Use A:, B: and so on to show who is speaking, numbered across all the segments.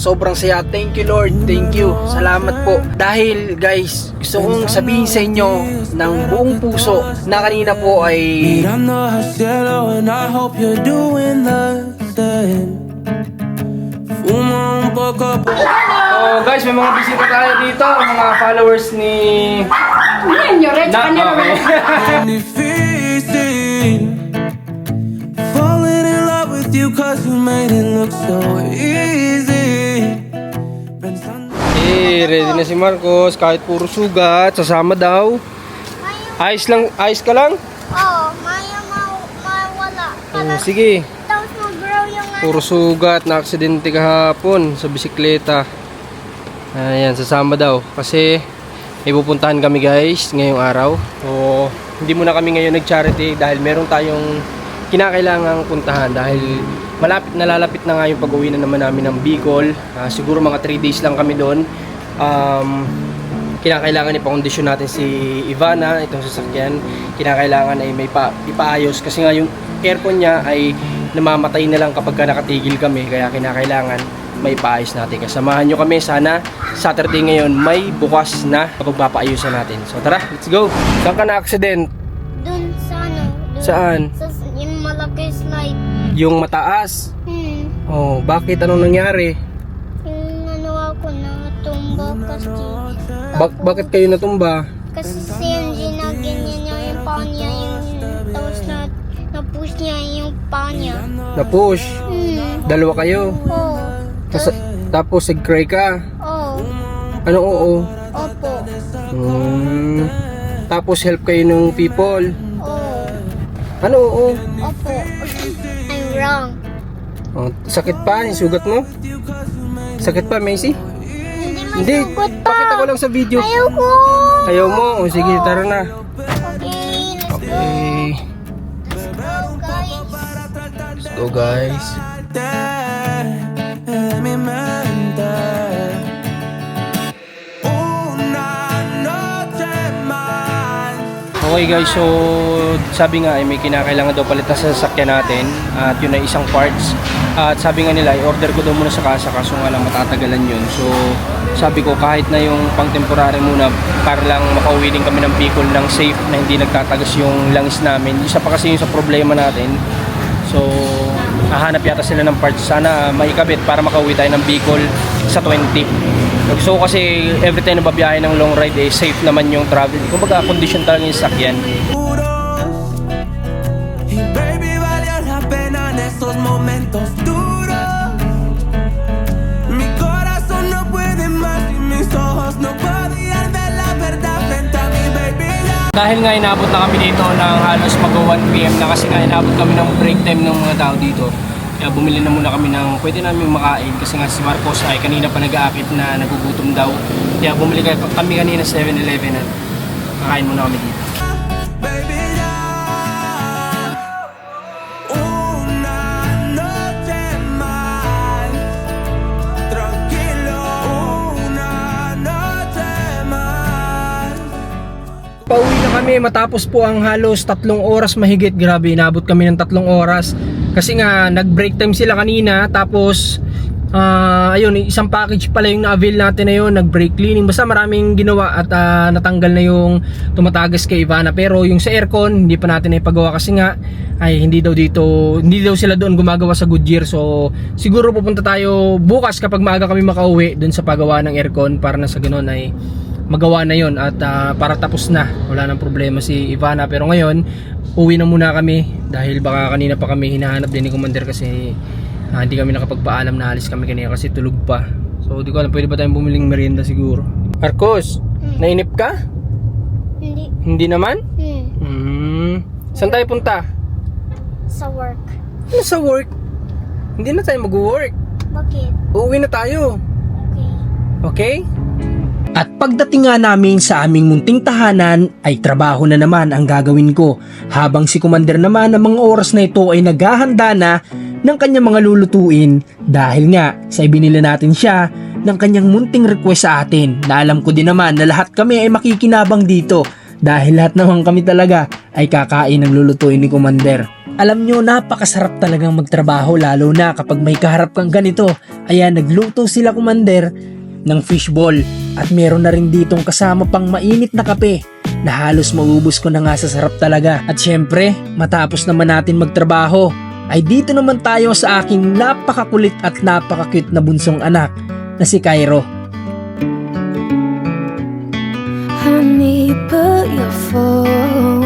A: sobrang saya. Thank you Lord, thank you. Salamat po. Dahil guys, gusto kong sabihin sa inyo ng buong puso na kanina po ay. Oh guys, may mga bisita tayo dito, mga followers ni
B: Señores,
A: Na, okay.
C: Falling in love with you cause you made it look so easy.
A: Eh, ready na si Marcos. Kahit puro sugat, sasama daw. Ayos lang, ayos ka lang?
B: Oo, maya ma- mawala.
A: Oh, sige.
B: Tapos mag-grow yung ano.
A: Puro sugat, na aksidente kahapon sa bisikleta. Ayan, sasama daw. Kasi may pupuntahan kami guys ngayong araw. O hindi muna kami ngayon nag-charity dahil meron tayong kinakailangang puntahan dahil malapit nalalapit na nga yung pag-uwi na naman namin ng Bicol. Ah, siguro mga 3 days lang kami doon. Um, kinakailangan ipakondisyon natin si Ivana, itong sasakyan. Kinakailangan ay may pa, ipaayos kasi nga yung aircon niya ay namamatay na lang kapag ka nakatigil kami. Kaya kinakailangan may paayos natin. Kaya samahan nyo kami. Sana Saturday ngayon may bukas na pagpapaayusan natin. So tara, let's go. Saan ka na-accident?
B: Dun sa ano. Dun,
A: Saan?
B: Sa malaki slide.
A: Yung mataas.
B: Hmm.
A: Oh, bakit? Anong nangyari?
B: Yung ano ako natumba kasi.
A: Bak bakit kayo natumba?
B: Kasi si MG na ganyan niya yung paa niya. Yung, tapos na, na-push niya yung paa niya.
A: Na-push?
B: Hmm.
A: Dalawa kayo?
B: Oo.
A: Tas, tapos nag-cry ka?
B: Oo.
A: Ano oo?
B: Opo.
A: Hmm. Tapos help kayo ng people?
B: Oo.
A: Ano oo?
B: Opo. Wrong.
A: Oh, sakit pa? Yung sugat mo? Sakit pa, Macy?
B: Hindi
A: Hindi.
B: masugot pa.
A: Pakita ko lang sa video.
B: Ayoko.
A: Ayaw mo? O sige, tara na.
B: Okay, let's go.
A: Okay.
B: Let's go, guys.
A: Let's go, guys. Okay guys, so sabi nga ay may kinakailangan daw palitan sa sasakyan natin at yun ay isang parts. At sabi nga nila i-order ko daw muna sa kasa kaso nga lang matatagalan yun. So sabi ko kahit na yung pang temporary muna para lang makauwi din kami ng Bicol ng safe na hindi nagtatagas yung langis namin. Isa pa kasi yung sa problema natin. So hahanap yata sila ng parts. Sana maikabit para makauwi tayo ng Bicol sa 20 ko kasi every time na babiyahe ng long ride eh safe naman yung travel kumbaga condition talaga yung sakyan
C: Puros. Y baby, valió la pena en esos momentos duros. Mi corazón no puede más y mis ojos no podían ver la verdad frente a mi baby. Ya
A: Dahil nga inabot na kami dito ng halos mag 1pm na kasi nga inabot kami ng break time ng mga tao dito. Kaya bumili na muna kami ng pwede namin makain kasi nga si Marcos ay kanina pa nag-aakit na nagugutom daw. Kaya bumili ka- kami kanina sa 7-Eleven at kakain muna kami dito. Pauwi na kami matapos po ang halos tatlong oras mahigit. Grabe, inabot kami ng tatlong oras. Kasi nga, nag-break time sila kanina. Tapos, ah, ayun, isang package pala yung na-avail natin na yun. Nag-break cleaning. Basta maraming ginawa at ah, natanggal na yung tumatagas kay Ivana. Pero yung sa aircon, hindi pa natin ipagawa kasi nga, ay hindi daw dito, hindi daw sila doon gumagawa sa Goodyear. So, siguro pupunta tayo bukas kapag maaga kami makauwi doon sa paggawa ng aircon para na sa ganun ay magawa na yon at ah, para tapos na wala nang problema si Ivana pero ngayon uwi na muna kami dahil baka kanina pa kami hinahanap din ni Commander kasi ah, hindi kami nakapagpaalam na alis kami kanina kasi tulog pa so di ko alam pwede ba tayong bumiling merienda siguro Marcos nainip ka?
B: Hindi.
A: hindi naman?
B: Hmm.
A: Hmm. saan tayo punta?
B: Sa work.
A: ano sa work? hindi na tayo mag-work
B: Bakit?
A: uuwi na tayo
B: Okay.
A: Okay? At pagdating nga namin sa aming munting tahanan ay trabaho na naman ang gagawin ko habang si Commander naman ng mga oras na ito ay naghahanda na ng kanyang mga lulutuin dahil nga sa ibinili natin siya ng kanyang munting request sa atin na alam ko din naman na lahat kami ay makikinabang dito dahil lahat naman kami talaga ay kakain ng lulutuin ni Commander. Alam nyo, napakasarap talagang magtrabaho lalo na kapag may kaharap kang ganito. Ayan, nagluto sila kumander ng fishball at meron na rin ditong kasama pang mainit na kape na halos maubos ko na nga sa sarap talaga. At syempre, matapos naman natin magtrabaho, ay dito naman tayo sa aking napakakulit at napakakute na bunsong anak na si Cairo.
D: Honey, put your phone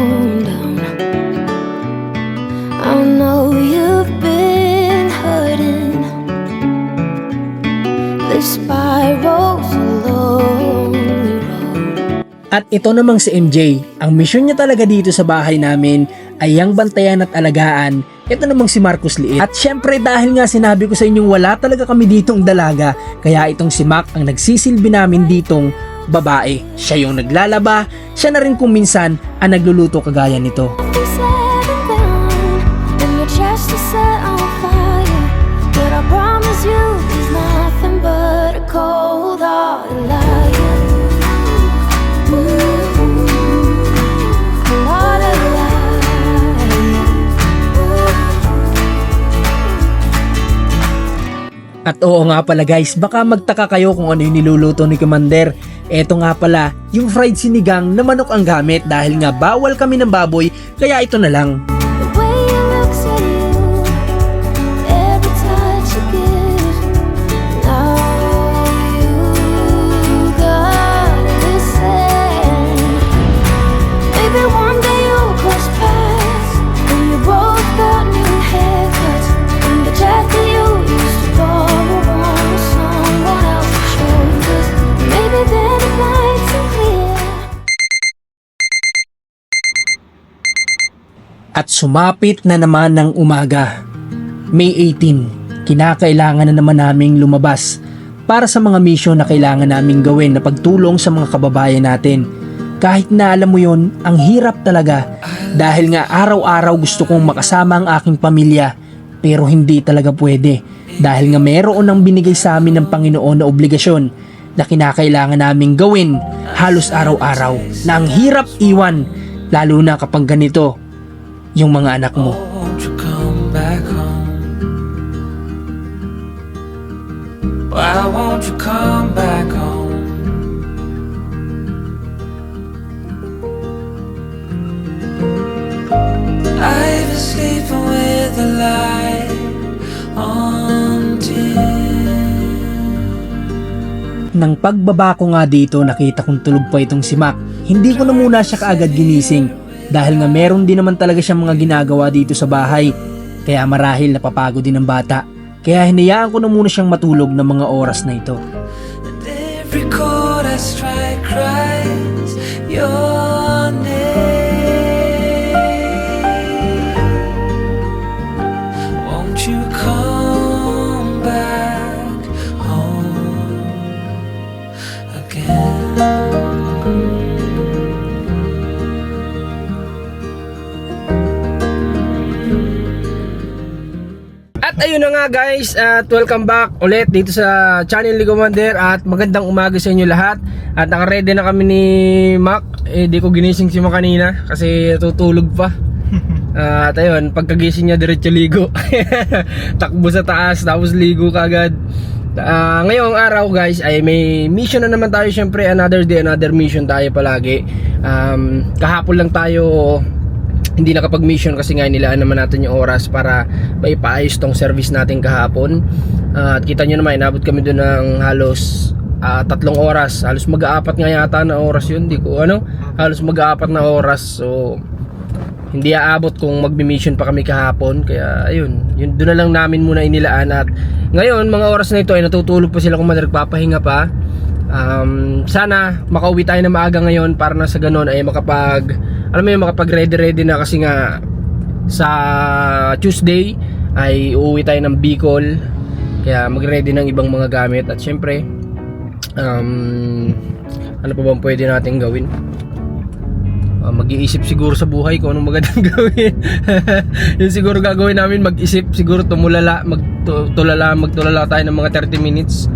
A: At ito namang si MJ, ang misyon niya talaga dito sa bahay namin ay ang bantayan at alagaan. Ito namang si Marcos Liit. At syempre dahil nga sinabi ko sa inyong wala talaga kami ditong dalaga, kaya itong si Mac ang nagsisilbi namin ditong babae. Siya yung naglalaba, siya na rin kung minsan ang nagluluto kagaya nito.
D: You
A: At oo nga pala guys, baka magtaka kayo kung ano yung niluluto ni Commander. Eto nga pala, yung fried sinigang na manok ang gamit dahil nga bawal kami ng baboy, kaya ito na lang.
D: At
A: sumapit na naman ng umaga. May 18, kinakailangan na naman naming lumabas para sa mga misyon na kailangan naming gawin na pagtulong sa mga kababayan natin. Kahit na alam mo yon, ang hirap talaga dahil nga araw-araw gusto kong makasama ang aking pamilya pero hindi talaga pwede dahil nga meron ang binigay sa amin ng Panginoon na obligasyon na kinakailangan naming gawin halos araw-araw na ang hirap iwan lalo na kapag ganito yung mga anak mo.
E: Why won't you come back home? I've been sleeping with the light on dim.
A: Nang pagbaba ko nga dito nakita kong tulog pa itong si Mac. Hindi ko na muna siya kaagad ginising dahil nga meron din naman talaga siyang mga ginagawa dito sa bahay. Kaya marahil napapagod din ang bata. Kaya hinayaan ko na muna siyang matulog ng mga oras na ito.
E: And every chord I strike cries your
A: At ayun na nga guys, at welcome back ulit dito sa channel ni Commander at magandang umaga sa inyo lahat. At nakaredy na kami ni Mac. Eh di ko ginising si Mac kanina kasi tutulog pa. At ayun, pagkagising niya diretso ligo. Takbo sa taas tapos ligo kagad. Ah, ngayong araw guys ay may mission na naman tayo syempre another day another mission tayo palagi. Um, kahapon lang tayo hindi nakapag-mission kasi nga nilaan naman natin yung oras para maipaayos tong service natin kahapon. Ah, at kita nyo naman, inabot kami doon ng halos ah, tatlong oras. Halos mag-aapat nga yata na oras yun. Di ko ano, halos mag-aapat na oras. So, hindi aabot kung magbi-mission pa kami kahapon. Kaya, ayun, yun, doon na lang namin muna inilaan. At ngayon, mga oras na ito ay natutulog pa sila kung nagpapahinga pa. Um, sana makauwi tayo na maaga ngayon para na sa ganun ay makapag alam mo yung makapag ready ready na kasi nga sa Tuesday ay uuwi tayo ng Bicol. Kaya mag-ready ng ibang mga gamit. At syempre um, ano pa bang pwede natin gawin? Ah, mag-iisip siguro sa buhay kung anong magandang gawin. Yun siguro gagawin namin mag-isip siguro tumulala magtulala magtulala tayo ng mga 30 minutes.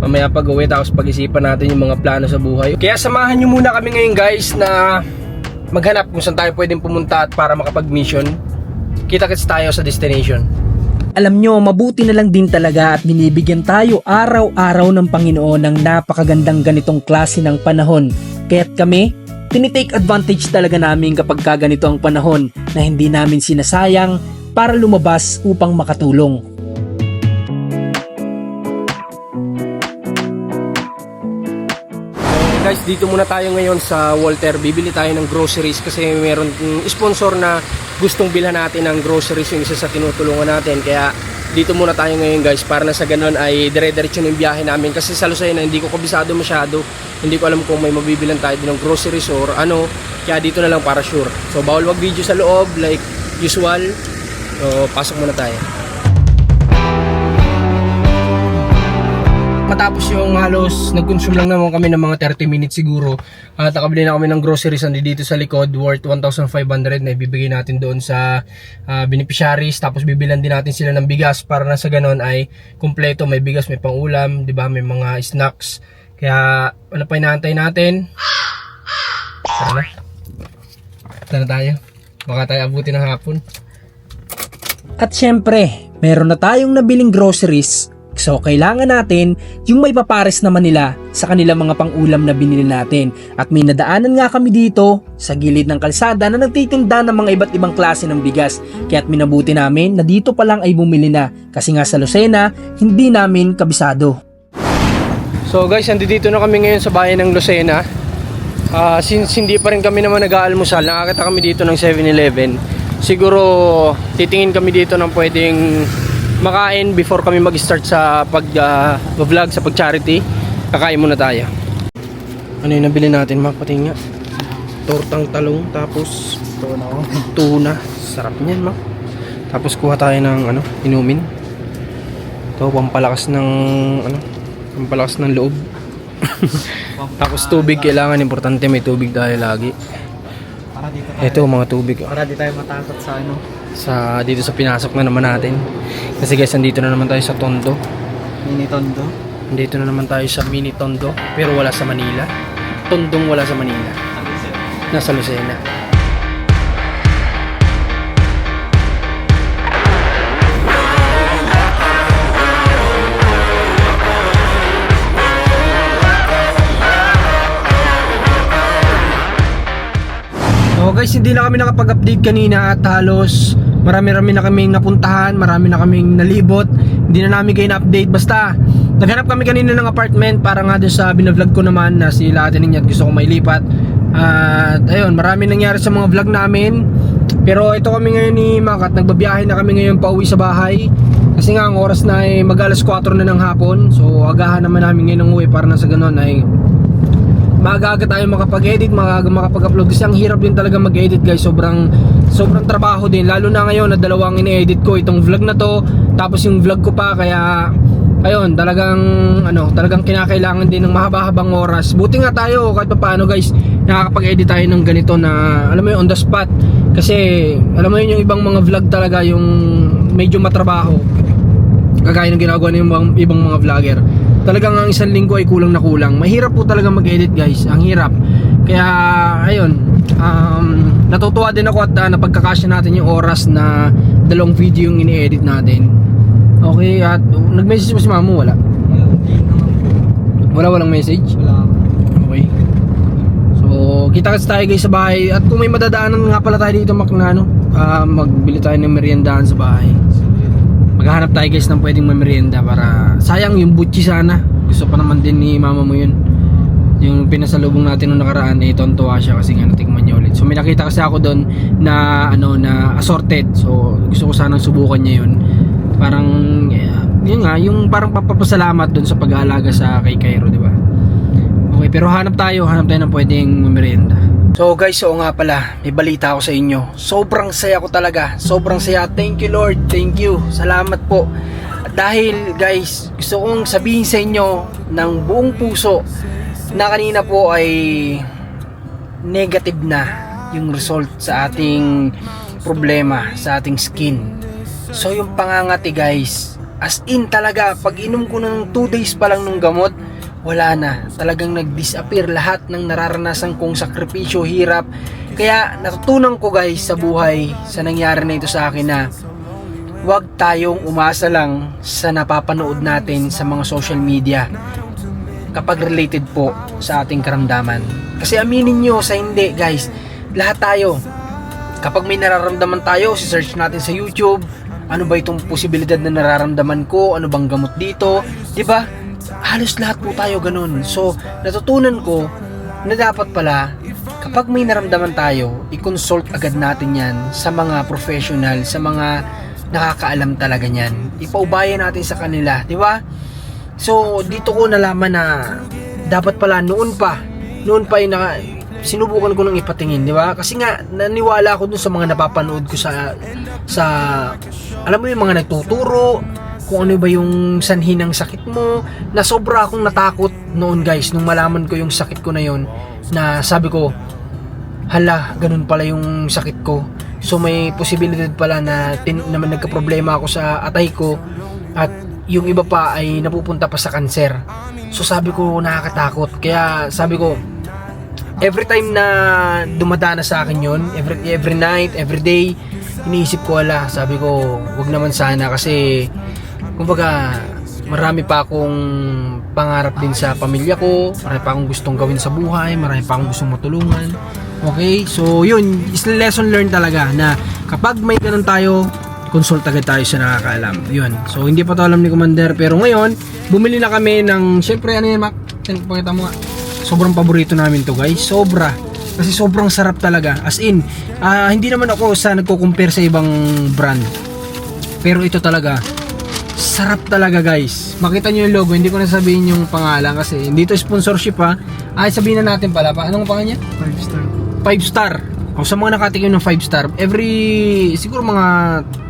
A: Mamaya pag uwi tapos pag-isipan natin yung mga plano sa buhay. Kaya samahan nyo muna kami ngayon guys na maghanap kung saan tayo pwedeng pumunta at para makapag-mission kita-kits tayo sa destination.
F: Alam nyo, mabuti na lang din talaga at binibigyan tayo araw-araw ng Panginoon ng napakagandang ganitong klase ng panahon. Kaya't kami, tinitake advantage talaga namin kapag ka ganito ang panahon na hindi namin sinasayang para lumabas upang makatulong.
A: Guys, dito muna tayo ngayon sa Walter. Bibili tayo ng groceries kasi meron sponsor na gustong bilhan natin ng groceries yung isa sa tinutulungan natin. Kaya dito muna tayo ngayon guys para na sa ganun ay dire-diretso yung biyahe namin kasi sa Lucena hindi ko kabisado masyado. Hindi ko alam kung may mabibilan tayo din ng groceries or ano. Kaya dito na lang para sure. So bawal wag video sa loob like usual. So pasok muna tayo. Matapos yung halos nag-consume lang naman kami ng mga 30 minutes siguro. At nakabili na kami ng groceries andi dito sa likod worth 1,500 na ibibigay natin doon sa ah, beneficiaries. Tapos bibilan din natin sila ng bigas para na sa ganon ay kumpleto. May bigas may pangulam di ba? May mga snacks. Kaya ano pa inaantay natin. Tara na. Tara tayo. Baka tayo abutin ng hapon.
F: At syempre, meron na tayong nabiling groceries So kailangan natin yung may papares naman nila sa kanilang mga pangulam na binili natin. At may nadaanan nga kami dito sa gilid ng kalsada na nagtitinda ng mga iba't ibang klase ng bigas. Kaya't minabuti namin na dito pa lang ay bumili na. Kasi nga sa Lucena, hindi namin kabisado.
A: So guys, andito na kami ngayon sa bayan ng Lucena. Ah, since hindi pa rin kami naman nag-aalmusal, nakakita kami dito ng 7-Eleven. Siguro titingin kami dito ng pwedeng makain before kami mag-start sa pag-vlog, sa pag-charity. Kakain muna tayo. Ano yung nabili natin, Mak? Pati nga. Tortang talong, tapos tuna. tuna. Sarap niyan, Mak. Tapos kuha tayo ng ano, inumin. Ito, pampalakas ng ano, pampalakas ng loob. Tapos tubig kailangan importante may tubig tayo lagi.
G: Para dito
A: Ito mga tubig
G: para di tayo matakot sa ano,
A: sa dito sa pinasok na naman natin. Kasi guys, nandito na naman tayo sa Tondo.
G: mini tondo.
A: Nandito na naman tayo sa mini Tondo pero wala sa Manila. Tondong wala sa Manila. Nasa Lucena. Guys, hindi na kami nakapag-update kanina at halos marami-rami na kaming napuntahan, marami na kaming nalibot. Hindi na namin kayo na-update. Basta, naghanap kami kanina ng apartment para nga doon sa binavlog ko naman na si Lahat Ninyo at gusto ko mailipat. At ayun, marami nangyari sa mga vlog namin. Pero ito kami ngayon ni Mac at nagbabiyahe na kami ngayon pa uwi sa bahay. Kasi nga ang oras na ay mag alas 4 na ng hapon. So agahan naman namin ngayon ng uwi para na sa ganun ay maaga tayo makapag-edit, maaga makapag-upload kasi ang hirap din talaga mag-edit guys. Sobrang sobrang trabaho din lalo na ngayon na dalawang ini-edit ko itong vlog na to tapos yung vlog ko pa kaya ayun, talagang ano, talagang kinakailangan din ng mahaba-habang oras. Buti nga tayo kahit paano guys, nakakapag-edit tayo ng ganito na alam mo yun, on the spot. Kasi alam mo yun yung ibang mga vlog talaga yung medyo matrabaho. Kagaya ng ginagawa ng ibang, ibang mga vlogger. Talagang ang isang linggo ay kulang na kulang. Mahirap po talaga mag-edit guys. Ang hirap. Kaya ayun, um, natutuwa din ako at uh, napagkakasya natin yung oras na dalawang video yung ini-edit natin. Okay, at nag-message mo si mamo, wala? Wala walang message?
G: Wala.
A: Okay. So, kita kasi tayo guys sa bahay. At kung may madadaanan nga pala tayo dito, Mac, na ano, ah, magbili tayo ng meriendahan sa bahay. Maghahanap tayo guys ng pwedeng may merienda para sayang yung butchi sana. Gusto pa naman din ni mama mo yun. Yung pinasalubong natin nung nakaraan, eh, tontuwa siya kasi nga natikman niya ulit. So, may nakita kasi ako doon na, ano, na assorted. So, gusto ko sanang subukan niya yun. Parang, eh, yun nga, yung parang papapasalamat doon sa pag-aalaga sa kay Cairo, di ba? Okay, pero hanap tayo, hanap tayo ng pwedeng merienda. So guys, oo nga pala, may balita ako sa inyo. Sobrang saya ko talaga. Sobrang saya. Thank you Lord. Thank you. Salamat po. Dahil guys, gusto kong sabihin sa inyo ng buong puso na kanina po ay negative na yung result sa ating problema, sa ating skin. So yung pangangati guys, as in talaga, pag inom ko ng 2 days pa lang ng gamot, wala na. Talagang nag-disappear lahat ng nararanasan kong sakripisyo, hirap. Kaya natutunan ko guys sa buhay, sa nangyari na ito sa akin na huwag tayong umasa lang sa napapanood natin sa mga social media kapag related po sa ating karamdaman. Kasi aminin nyo sa hindi guys, lahat tayo, kapag may nararamdaman tayo, si-search natin sa YouTube, ano ba itong posibilidad na nararamdaman ko, ano bang gamot dito, 'di ba? Halos lahat po tayo ganun. So, natutunan ko na dapat pala kapag may naramdaman tayo, i-consult agad natin 'yan sa mga professional, sa mga nakakaalam talaga niyan. Ipaubaya natin sa kanila, 'di ba? So, dito ko nalaman na dapat pala noon pa, noon pa yung naka, sinubukan ko nang ipatingin, di ba? Kasi nga, naniwala ako dun sa mga napapanood ko sa, sa, alam mo yung mga nagtuturo, kung ano ba yung sanhi ng sakit mo, na sobra akong natakot noon guys, nung malaman ko yung sakit ko na yon na sabi ko, hala, ganun pala yung sakit ko. So may posibilidad pala na tin, naman nagka-problema ako sa atay ko at yung iba pa ay napupunta pa sa kanser. So sabi ko nakakatakot. Kaya sabi ko every time na dumadana sa akin yon, every every night, every day, iniisip ko ala, sabi ko wag naman sana kasi kumbaga marami pa akong pangarap din sa pamilya ko, marami pa akong gustong gawin sa buhay, marami pa akong gustong matulungan. Okay? So, yun, is lesson learned talaga na kapag may ganun tayo, consult agad tayo sa nakakaalam. Yun. So, hindi pa to alam ni Commander. Pero ngayon, bumili na kami ng, syempre, ano yan, Mac? Pakita mo nga. Sobrang paborito namin to, guys. Sobra. Kasi sobrang sarap talaga. As in, ah, hindi naman ako sa nagko-compare sa ibang brand. Pero ito talaga, sarap talaga guys. Makita nyo yung logo, hindi ko na sabihin yung pangalan kasi dito sponsorship ha. Ay sabihin na natin pala pa. Anong pangalan niya?
G: 5 star.
A: 5 star. O sa mga nakatikim ng 5 star, every siguro mga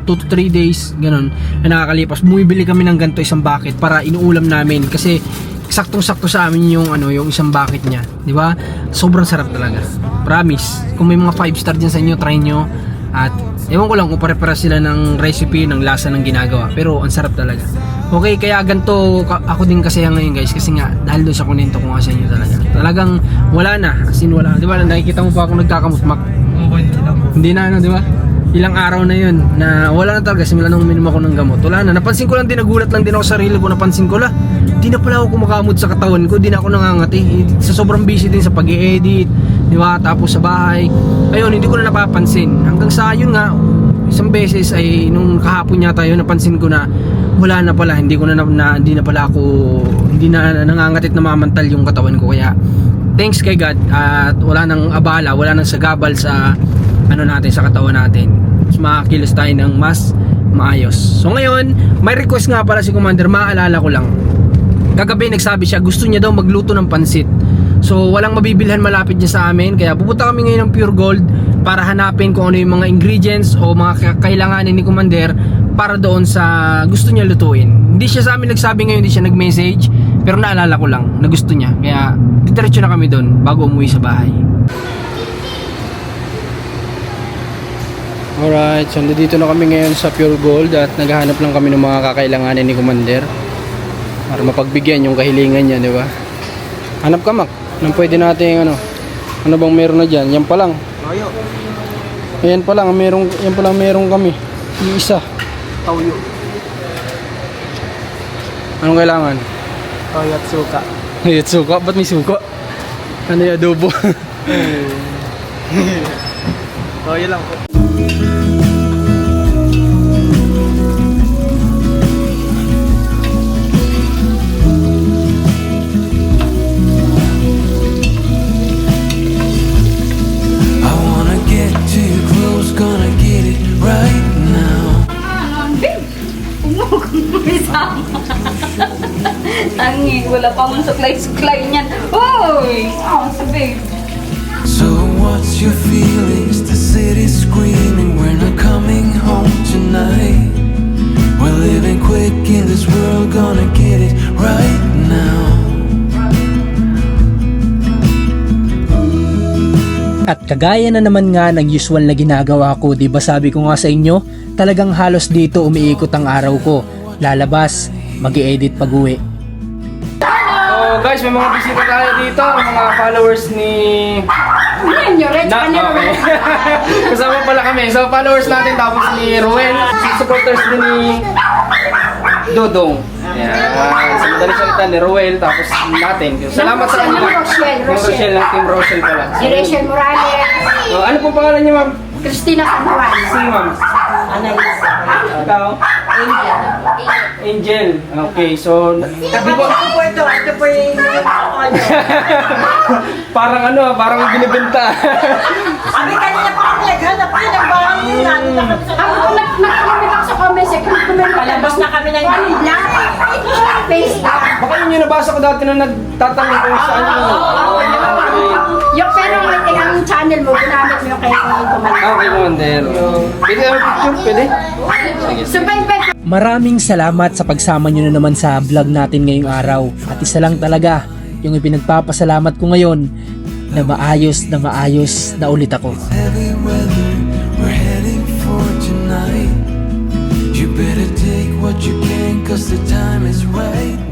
A: 2 to 3 days, ganun, na nakakalipas, bumibili kami ng ganito isang bucket para inuulam namin kasi saktong-sakto sa amin yung ano, yung isang bucket niya, 'di ba? Sobrang sarap talaga. Promise. Kung may mga 5 star diyan sa inyo, try nyo at ewan ko lang kung pare-para sila ng recipe, ng lasa ng ginagawa, pero ang sarap talaga. Okay, kaya ganito ako din kasi ngayon guys kasi nga dahil doon sa kunento ko nga sa inyo talaga. Talagang wala na, as in wala. 'Di ba? Nakikita mo pa ako nagkakamutmak.
G: Hindi
A: na ano, di ba? Ilang araw na yun na wala na talaga simula nung uminom ako ng gamot. Wala na. Napansin ko lang din, nagulat lang din ako sa sarili ko. Napansin ko la, di na pala ako kumakamot sa katawan ko. Di na ako nangangati. Eh, Sa sobrang busy din sa pag edit di ba? Tapos sa bahay. Ayun, hindi ko na napapansin. Hanggang sa yun nga, isang beses ay nung kahapon yata yun, napansin ko na wala na pala. Hindi ko na, na, hindi na pala ako, hindi na nangangatit na mamantal yung katawan ko. Kaya, thanks kay God at wala nang abala, wala nang sagabal sa ano natin sa katawan natin. Mas makakilos tayo ng mas maayos. So ngayon, may request nga pala si Commander, maalala ko lang. Kagabi nagsabi siya, gusto niya daw magluto ng pansit. So walang mabibilhan malapit niya sa amin, kaya pupunta kami ngayon ng Pure Gold para hanapin kung ano yung mga ingredients o mga ka- kailanganin ni Commander para doon sa gusto niya lutuin. Hindi siya sa amin nagsabi ngayon, hindi siya nag-message, pero naalala ko lang na gusto niya. Kaya diretso na kami doon bago umuwi sa bahay. Alright, so dito na kami ngayon sa Pure Gold at naghahanap lang kami ng mga kakailanganin ni Commander para mapagbigyan yung kahilingan niya, di ba? Hanap ka, Mac. Nang pwede natin, ano, ano bang meron na dyan? Yan pa lang.
G: Toyo.
A: Yan pa lang, merong, yan pa lang meron kami. Yung isa.
G: Toyo.
A: Anong kailangan?
G: Toyo at suka.
A: Ay, suka? Ba't may suka? Ano yung adobo?
G: Toyo lang po.
H: Wala pa mong suklay-suklay niyan. Hoy! Oh, sabi.
C: So what's your feelings? The city's screaming, we're not coming home tonight. We're living quick in this world, gonna get it right now.
F: At kagaya na naman nga ng usual na ginagawa ko, 'di ba sabi ko nga sa inyo, talagang halos dito umiikot ang araw ko. Lalabas, mag edit pag-uwi.
A: Oh, guys, may mga bisita tayo dito, mga followers ni
H: nyo, Red?
A: Na, okay. Kasama pala kami. So, followers natin, tapos ni Ruel, supporters din ni Dodong. Yan. Sa madaling salita ni Ruel, tapos natin. Salamat sa kanila.
H: Yung Rochelle,
A: Yung Rochelle, ng Team Rochelle pala.
H: Si Rachel Morales,
A: So, ano pong pangalan niyo, ma'am?
H: Christina Samuan.
A: Si ma'am.
H: Analisa.
A: Ikaw? Angel. Angel. Okay, so... Po
I: ito, ito po yung
A: parang ano, ah, parang binibenta.
I: Sabi kanina pa kami naghanap yun, ang bahay ano sa
H: Ako nag- nag-comment ako sa comment section,
I: Palabas na kami ng
H: One black, face down.
A: Baka yun yung nabasa ko dati na nagtatanong kung saan yun. Okay.
H: Yung pero ang ang channel mo, ginamit mo yung kay Kumalit.
A: Okay, Wonder. Pwede ang picture? Pwede? Sige.
H: So.
F: Maraming salamat sa pagsama nyo na naman sa vlog natin ngayong araw. At isa lang talaga, yung ipinagpapasalamat ko ngayon, na maayos na maayos na ulit ako.
C: You better take what you can, cause the time is right.